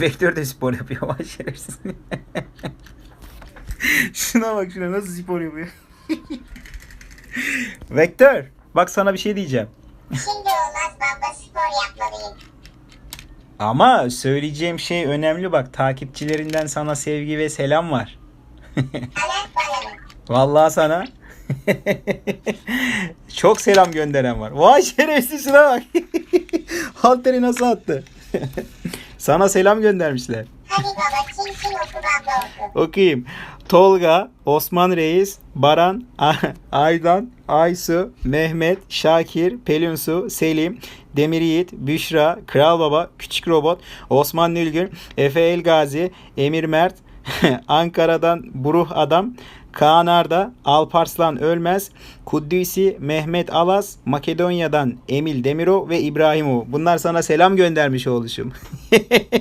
Vektör de spor yapıyor vay şerefsiz. şuna bak şuna nasıl spor yapıyor. Vektör bak sana bir şey diyeceğim. Şimdi olmaz baba spor yapmalıyım. Ama söyleyeceğim şey önemli bak takipçilerinden sana sevgi ve selam var. Vallahi sana. Çok selam gönderen var. Vay şerefsiz şuna bak. Halteri nasıl attı? Sana selam göndermişler. Hadi baba kim kim oku. Okuyayım. Tolga, Osman Reis, Baran, Aydan, Aysu, Mehmet, Şakir, Pelinsu, Selim, Demir Yiğit, Büşra, Kral Baba, Küçük Robot, Osman Nülgün, Efe Elgazi, Emir Mert, Ankara'dan Buruh Adam, Kaan Arda, Alparslan Ölmez, Kuddüsi, Mehmet Alas, Makedonya'dan Emil Demiro ve İbrahimo. Bunlar sana selam göndermiş oluşum.